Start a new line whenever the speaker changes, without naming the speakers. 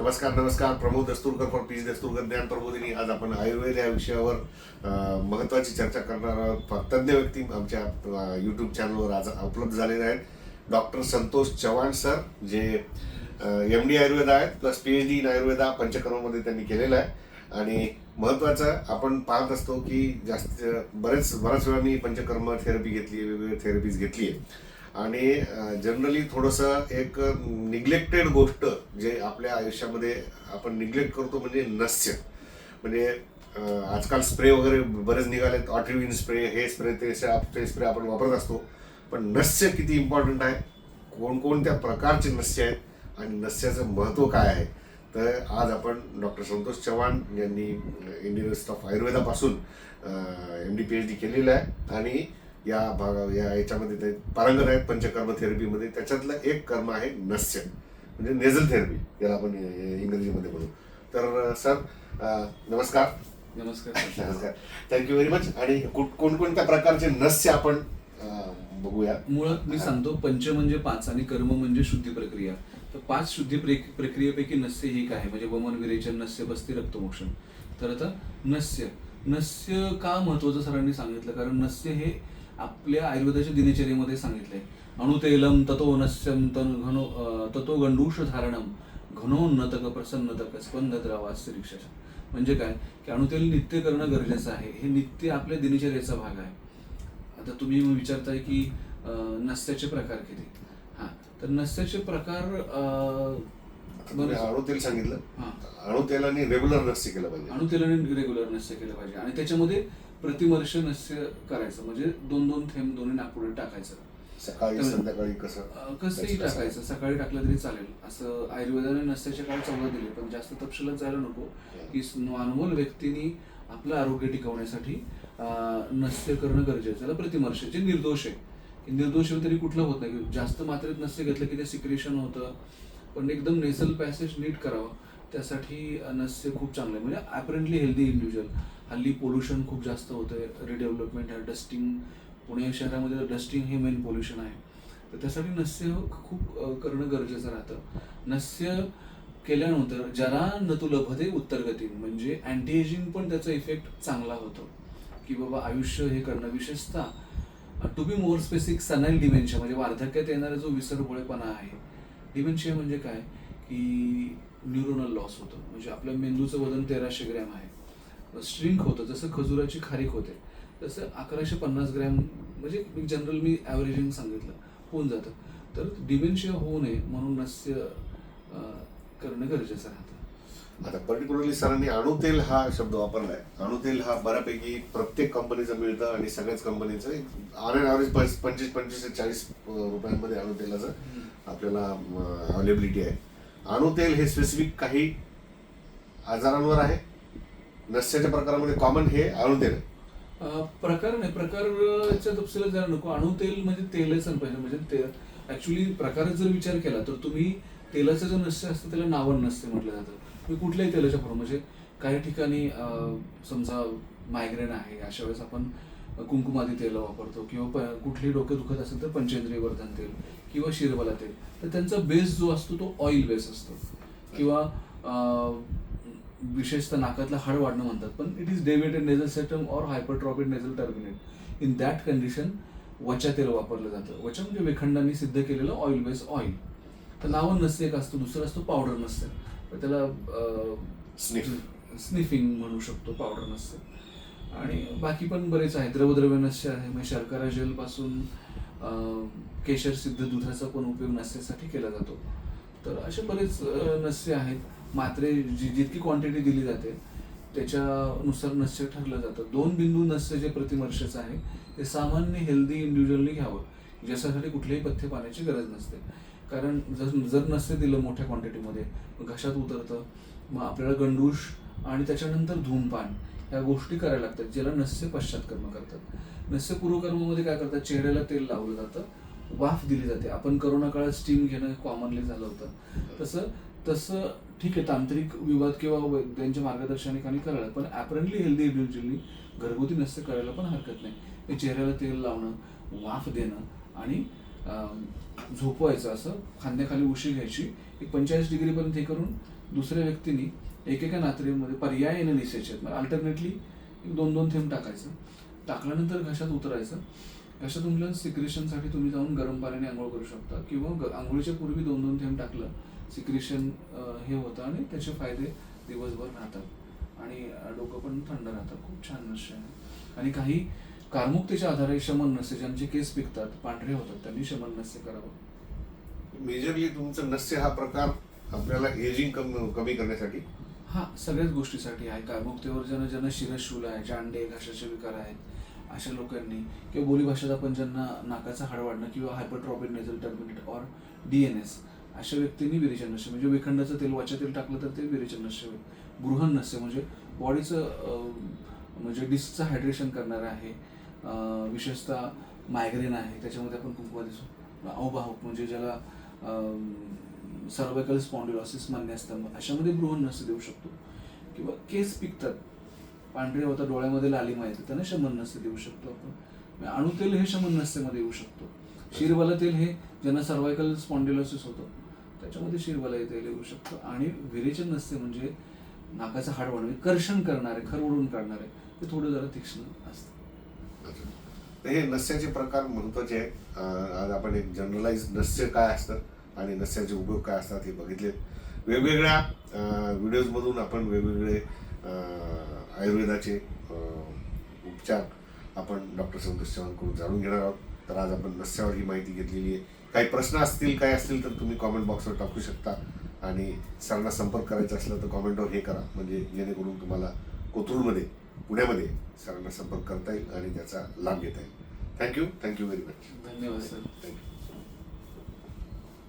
नमस्कार नमस्कार. Pramod Dasturkar for peace Dasturkar. ज्ञान प्रबोधिनी. आज आपण आयुर्वेद या विषयावर महत्वाची महत्त्वाची चर्चा करणार आहोत. तज्ञ तज्ज्ञ व्यक्ती आमच्या यूट्यूब चॅनलवर आज उपलब्ध झालेले आहेत. डॉक्टर संतोष चव्हाण सर जे एम डी आयुर्वेद आहेत plus P H D in Ayurveda पंचकर्ममध्ये त्यांनी केलेलं आहे. आणि महत्त्वाचं आपण पाहत असतो की जास्त बरेच बऱ्याच वेळा मी पंचकर्म थेरपी घेतली आहे वेगवेगळ्या थेरपीज घेतली आहे आणि जनरली थोडंसं एक निग्लेक्टेड गोष्ट जे आपल्या आयुष्यामध्ये आपण निग्लेक्ट करतो म्हणजे नस्य. म्हणजे आजकाल स्प्रे वगैरे बरेच निघालेत ऑट्रिविन स्प्रे हे स्प्रे ते स्प्रे स्प्रे आपण वापरत असतो. पण नस्य किती इम्पॉर्टंट आहे? कोणकोणत्या प्रकारचे नस्य आहेत? आणि नस्याचं महत्त्व काय आहे? तर आज आपण डॉक्टर संतोष चव्हाण यांनी Indian university of आयुर्वेदापासून M D P H D केलेलं आहे. आणि या भाग या याच्यामध्ये ते पारंगत आहेत पंचकर्म थेरपीमध्ये त्याच्यातलं एक कर्म आहे नस्य. म्हणजे नेझल थेरपी याला आपण इंग्रजीमध्ये म्हणू तर सर नमस्कार.
नमस्कार
नमस्कार. थँक्यू व्हेरी मच आणि कोणकोणत्या प्रकारचे नस्य आपण बघूया?
मुळात मी सांगतो पंच म्हणजे पाच आणि कर्म म्हणजे शुद्धी प्रक्रिया. तर पाच शुद्धी प्रे- प्रक्रियेपैकी नस्य ही काय म्हणजे वमन विरेचन नस्य बस्ती रक्तमोक्षण. तर आता नस्य. नस्य का महत्वाचं सरांनी सांगितलं? कारण नस्य हे आपल्या आयुर्वेदाच्या दिनचर्येमध्ये सांगितलंय. अणुतैलम ततो नस्यम तन घनो ततो गंडूष धारणम घनोन्नतक प्रसन्नतक स्पंदद्रावास्य रिक्षाच्या म्हणजे काय? की अणुतेल नित्य करणं गरजेचं आहे. हे नित्य आपल्या दिनचर्येचा भाग आहे. आता तुम्ही विचारताय की अं, नस्याचे प्रकार किती? हा. तर नस्याचे प्रकार
अणुतेल सांगितलं.
हा.
अणुतेलाने रेग्युलर नस्य केलं पाहिजे.
अणुतेलाने रेग्युलर नस्य केलं पाहिजे. आणि त्याच्यामध्ये प्रतिवर्ष नस्य करायचं. म्हणजे दोन दोन थेंब दोन्ही नागपुडे टाकायचं.
सकाळी संध्याकाळी कसं?
कसंही
कसं-
टाकायचं. सकाळी टाकलं तरी चालेल. असं आयुर्वेदाने नस्याच्या काळ सवलत दिली. पण जास्त तपशिलात जायला नको. की नॉर्मल व्यक्तीने आपलं आरोग्य टिकवण्यासाठी नस्य करणं गरजेचं. त्याला प्रतिमर्श जे निर्दोष आहे. निर्दोष तरी कुठलं होत नाही. जास्त मात्रेत नस्य घेतलं की ते सिक्रेशन होतं. पण एकदम नेझल पॅसेज नीट करावं. त्यासाठी अं, नस्य खूप चांगलं. आहे म्हणजे ॲपरेंटली हेल्दी इंडिव्हिज्युअल हल्ली पोल्युशन खूप जास्त होतं रिडेव्हलपमेंट आहे डस्टिंग पुणे शहरामध्ये डस्टिंग हे मेन पोल्युशन आहे. तर त्यासाठी नस्य खूप करणं गरजेचं राहतं. नस्य केल्यानंतर जरा न तू लभते उत्तरगती म्हणजे अँटी एजिंग पण त्याचा इफेक्ट चांगला होतो. की बाबा आयुष्य हे करणं विशेषतः to be more specific senile dementia म्हणजे वार्धक्यात येणारा जो विसरभोळेपणा आहे. डिमेन्शिया म्हणजे काय? की न्यूरोनल लॉस होतं. म्हणजे आपल्या मेंदूचं वजन तेराशे ग्रॅम आहे. स्ट्रिंक होतं जसं खजुराची खारीक होते तसं अकराशे पन्नास ग्रॅम म्हणजे जनरल मी ॲव्हरेजिंग सांगितलं होऊन जातं. तर डिमेन्शिया होऊ नये म्हणून नस्य करणं गरजेचं राहतं.
आता पर्टिक्युलरली सरांनी अणुतेल हा शब्द वापरलाय. अणुतेल हा बऱ्यापैकी प्रत्येक कंपनीचं मिळतं आणि सगळ्याच कंपनीचं ऑन अँड ॲव्हरेज पंचवीस पंचवीस ते चाळीस रुपयांमध्ये अणुतेलाचं आपल्याला अवेलेबिलिटी आहे. अणुतेल हे स्पेसिफिक काही आजारांवर आहे. नस्याच्या प्रकारामध्ये कॉमन हे अणुतेल
प्रकार नाही प्रकारच्या तपशिलात जायला नको. अणुतेल म्हणजे तेलच पाहिजे म्हणजे ते ऍक्च्युली प्रकारच जर विचार केला तर तुम्ही तेलाचं जे नस्य असतं त्याला नावन नसते म्हटलं जातं. तुम्ही कुठल्याही तेलाच्या फॉर्म म्हणजे काही ठिकाणी समजा मायग्रेन आहे अशा वेळेस आपण कुंकुमादी तेल वापरतो किंवा प- कुठलीही डोके दुखत असेल तर पंचेंद्रिय वर्धन तेल किंवा शिरबला तेल. तर त्यांचा बेस जो असतो तो ऑइल बेस असतो. किंवा विशेषतः नाकातलं हाड वाढणं म्हणतात. पण it is deviated nasal septum or hypertrophied nasal turbinate in that condition वचा तेल वापरलं जातं. वचा म्हणजे वेखंडांनी सिद्ध केलेलं ऑइल बेस ऑइल तर नावं नसते एक असतं दुसरं असतं पावडर नसते. तर त्याला. स्निफिंग म्हणू शकतो पावडर नसते. आणि बाकी पण बरेच आहे द्रवद्रव्य नस्य आहे म्हणजे शर्करा जेलपासून केशर सिद्ध दुधाचा पण उपयोग नस्यासाठी केला जातो. तर असे बरेच नस्य आहेत. मात्रे जी जितकी क्वांटिटी दिली जाते त्याच्यानुसार नस्य ठरलं जातं. दोन बिंदू नस्य जे प्रतिमर्षाचं आहे ते सामान्य हेल्दी इंडिव्हिज्युअलने घ्यावं. ज्याच्यासाठी कुठलेही पथ्य पाण्याची गरज नसते. कारण जर जर नस्य दिलं मोठ्या क्वांटिटीमध्ये घशात उतरतं मग आपल्याला गंडूश आणि त्याच्यानंतर धूमपान ह्या गोष्टी करायला लागतात ज्याला नस्य पश्चात्कर्म करतात. नस्य पूर्वकर्मामध्ये काय करतात? चेहऱ्याला तेल लावलं जातं वाफ दिली जाते. आपण करोना काळात स्टीम घेणं कॉमनली झालं होतं. तसं तसं ठीक आहे तांत्रिक विवाद किंवा वैद्यांच्या मार्गदर्शनाखाली करायला पण ॲपरंटली हेल्दी इंडिव्हिज्युअली घरगुती नस्य करायला पण हरकत नाही. हे चेहऱ्याला तेल लावणं वाफ देणं आणि झोपवायचं असं खांद्याखाली उशी घ्यायची. एक पंचेचाळीस डिग्रीपर्यंत हे करून दुसऱ्या व्यक्तीने एकेका नात्रीमध्ये पर्यायाने निसायचे आहेत. अल्टरनेटली एक दोन दोन थेंब टाकायचं. टाकल्यानंतर घशात उतरायचं. घशात उमलं सिक्रेशनसाठी तुम्ही जाऊन गरम पाण्याने आंघोळ करू शकता. किंवा आंघोळीच्या पूर्वी दोन दोन थेंब टाकलं. सिक्रेशन हे होतं आणि त्याचे फायदे दिवसभर राहतात. आणि डोकं पण थंड राहतं. खूप छान नशे आहे. आणि काही कारमुक्तीच्या आधारे शमन नसे ज्यांचे केस पिकतात पांढरे होतात त्यांनी शमन नस्य करावं.
मेजरली तुमचं नस्य हा प्रकार आपल्याला एजिंग कमी कमी करण्यासाठी?
हा सगळ्याच गोष्टीसाठी आहे. कारमुक्तीवर ज्यांना ज्यांना शिरशूल आहे. जांडे घशाचे विकार आहेत. अशा लोकांनी किंवा बोलीभाषेत आपण ज्यांना नाकाचा हाड वाढणं किंवा hypertrophic nasal turbinate or D N S अशा व्यक्तींनी विरेचन नस्य म्हणजे विखंडाचं तेल वाच्या तेल टाकलं तर ते विरेचन नस्य होईल गृहण नस्य म्हणजे बॉडीचं म्हणजे डिस्कचं हायड्रेशन करणारं आहे. विशेषतः मायग्रेन आहे. त्याच्यामध्ये आपण कुंकवा दिसू. अवबाहक म्हणजे ज्याला सर्वायकल स्पॉन्डिलॉसिस मान्यस्तंभ अशामध्ये बृहण नस्य देऊ शकतो. किंवा केस पिकतात. पांढरे होतात डोळ्यामध्ये लाली माहिती त्यांना शमन नस्य देऊ शकतो आपण. म्हणजे अणुतेल हे शमन नस्यमध्ये येऊ शकतो. शिरवाला तेल हे ज्यांना सर्वायकल स्पॉन्डिलॉसिस होतं त्याच्यामध्ये शिरवाला तेल येऊ शकतं. आणि विरेचन नस्य म्हणजे नाकाचं हाड वाढवणे कर्षण करणारे खरवडून काढणारे ते थोडं जरा तीक्ष्ण असतं.
तर हे नस्याचे प्रकार महत्त्वाचे आहेत आज आपण एक जनरलाइज नस्य काय असतं? आणि नस्याचे उपयोग काय असतात हे बघितले वेगवेगळ्या व्हिडिओजमधून आपण वेगवेगळे आयुर्वेदाचे उपचार आपण डॉक्टर संतोष चव्हाणकडून जाणून घेणार आहोत. तर आज आपण नस्यावर ही माहिती घेतलेली आहे. काही प्रश्न असतील काय असतील तर तुम्ही कॉमेंट बॉक्सवर टाकू शकता. आणि सरांना संपर्क करायचा असला तर कॉमेंटवर हे करा. म्हणजे जेणेकरून तुम्हाला कोथरूडमध्ये पुण्यामध्ये सरांना संपर्क करता येईल आणि त्याचा लाभ घेता येईल. Thank you thank you very much
धन्यवाद सर.
Thank you